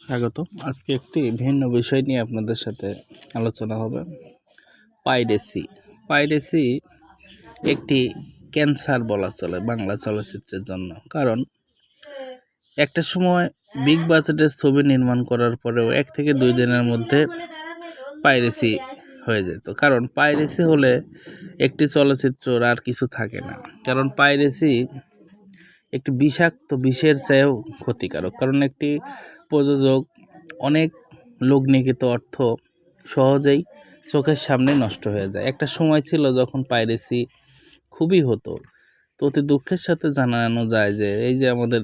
স্বাগত। আজকে একটি ভিন্ন বিষয় নিয়ে আপনাদের সাথে আলোচনা হবে। পাইরেসি। পাইরেসি একটি ক্যান্সার বলা চলে বাংলা চলচ্চিত্রের জন্য। কারণ একটা সময় বিগ বাজেটের ছবি নির্মাণ করার পরেও এক থেকে দুই দিনের মধ্যে পাইরেসি হয়ে যেত। কারণ পাইরেসি হলে একটি চলচ্চিত্রর আর কিছু থাকে না। কারণ পাইরেসি একটি বিষাক্ত বিষের চেয়েও ক্ষতিকারক। কারণ একটি প্রযোজক অনেক লগ্নিকৃত অর্থ সহজেই চোখের সামনে নষ্ট হয়ে যায়। একটা সময় ছিল যখন পাইরেসি খুবই হতো। তো অতি দুঃখের সাথে জানানো যায় যে, এই যে আমাদের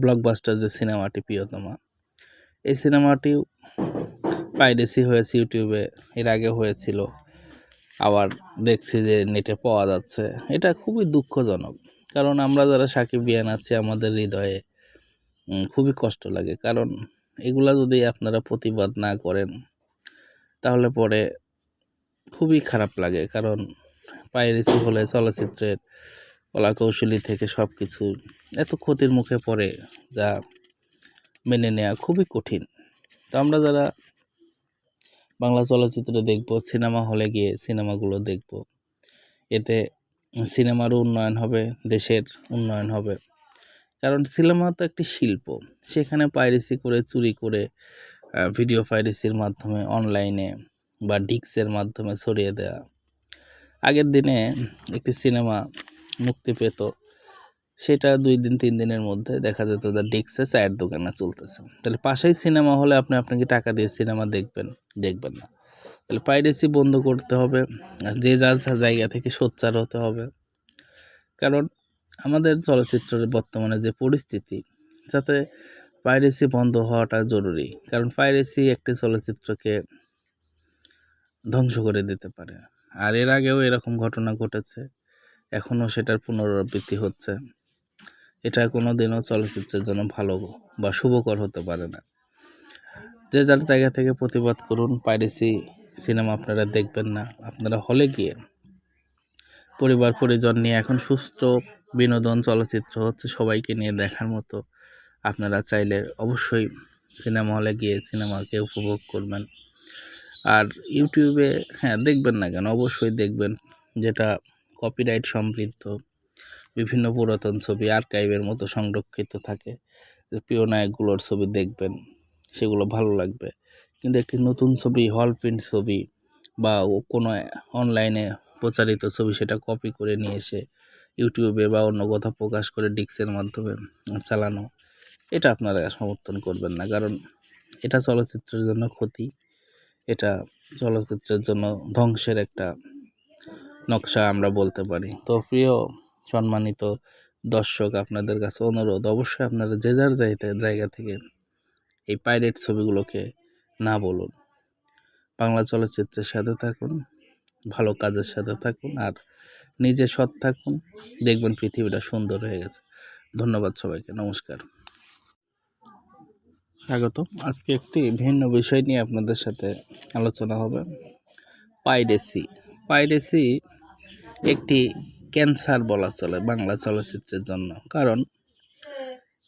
ব্লকবাস্টার যে সিনেমাটি, প্রিয়তমা, এই সিনেমাটি পাইরেসি হয়েছে ইউটিউবে, এর আগে হয়েছিল। আবার দেখছি যে নেটে পাওয়া যাচ্ছে। এটা খুবই দুঃখজনক। কারণ আমরা যারা সাকিব বিয়ান আছি, আমাদের হৃদয়ে খুবই কষ্ট লাগে। কারণ এগুলা যদি আপনারা প্রতিবাদ না করেন, তাহলে পরে খুবই খারাপ লাগে। কারণ পাইরেসি হলে চলচ্চিত্রের কলা কৌশলী থেকে সব কিছু এত ক্ষতির মুখে পড়ে যা মেনে নেওয়া খুবই কঠিন। তো আমরা যারা বাংলা চলচ্চিত্র দেখব, সিনেমা হলে গিয়ে সিনেমাগুলো দেখব, এতে সিনেমারও উন্নয়ন হবে, দেশের উন্নয়ন হবে। কারণ সিনেমা তো একটি শিল্প, সেখানে পাইরেসি করে, চুরি করে ভিডিও পাইরেসির মাধ্যমে অনলাইনে বা ডিক্সের মাধ্যমে ছড়িয়ে দেওয়া আগের দিনে একটি সিনেমা মুক্তি পেত, সেটা দুই দিন, তিন দিনের মধ্যে দেখা যেত যে ডিক্সে চায়ের দোকানে চলতেছে। তাহলে পাশেই সিনেমা হলে আপনি আপনাকে টাকা দিয়ে সিনেমা দেখবেন? দেখবেন না। তাহলে পাইরেসি বন্ধ করতে হবে, আর যে যার জায়গা থেকে সোচ্চার হতে হবে। কারণ আমাদের চলচ্চিত্রের বর্তমানে যে পরিস্থিতি যাতে পাইরেসি বন্ধ হওয়াটা জরুরি। কারণ পাইরেসি একটি চলচ্চিত্রকে ধ্বংস করে দিতে পারে। আর এর আগেও এরকম ঘটনা ঘটেছে এখনও সেটার পুনরাবৃত্তি হচ্ছে। এটা কোনো দিনও চলচ্চিত্রের জন্য ভালো বা শুভকর হতে পারে না। যে যার জায়গা থেকে প্রতিবাদ করুন পাইরেসি সিনেমা আপনারা দেখবেন না, আপনারা হলে গিয়ে। পরিবার, পরিজন নিয়ে এখন সুস্থ বিনোদন চলচ্চিত্র হচ্ছে সবাইকে নিয়ে দেখার মতো। আপনারা চাইলে অবশ্যই সিনেমা হলে গিয়ে সিনেমাকে উপভোগ করবেন। আর ইউটিউবে হ্যাঁ দেখবেন না কেন, অবশ্যই দেখবেন যেটা কপিরাইট সমৃদ্ধ, বিভিন্ন পুরাতন ছবি আর্কাইভের মতো সংরক্ষিত থাকে। প্রিয় নায়কগুলোর ছবি দেখবেন, সেগুলো ভালো লাগবে। কিন্তু একটি নতুন ছবি হল প্রিন্ট ছবি বা কোনো অনলাইনে প্রচারিত ছবি সেটা কপি করে নিয়ে এসে ইউটিউবে বা অন্য কোথাও প্রকাশ করে ডিক্সের মাধ্যমে চালানো, এটা আপনারা সমর্থন করবেন না। কারণ এটা চলচ্চিত্রের জন্য ক্ষতি, এটা চলচ্চিত্রের জন্য ধ্বংসের একটা নকশা আমরা বলতে পারি। তো প্রিয় সম্মানিত দর্শক, আপনাদের কাছে অনুরোধ, অবশ্যই আপনারা যে যার জায়গা থেকে এই পাইরেট ছবিগুলোকে না বলুন। বাংলা চলচ্চিত্রের সাথে থাকুন, ভালো কাজের সাথে থাকুন আর নিজে সৎ থাকুন। দেখবেন পৃথিবীটা সুন্দর হয়ে গেছে। ধন্যবাদ সবাইকে, নমস্কার। স্বাগত আজকে একটি ভিন্ন বিষয় নিয়ে আপনাদের সাথে আলোচনা হবে। পাইরেসি। পাইরেসি একটি ক্যান্সার বলা চলে বাংলা চলচ্চিত্রের জন্য। কারণ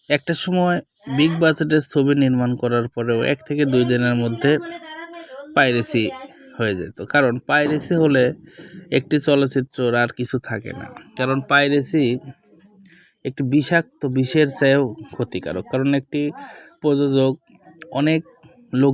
একটা সময় বিগ বাজেটের ছবি নির্মাণ করার পরেও এক থেকে দুই দিনের মধ্যে পাইরেসি হয়ে যেত কারণ পাইরেসি হলে একটি চলচ্চিত্রর আর কিছু থাকে না। কারণ পাইরেসি একটি বিষাক্ত বিষের চেয়েও ক্ষতিকারক। কারণ একটি প্রযোজক অনেক লোক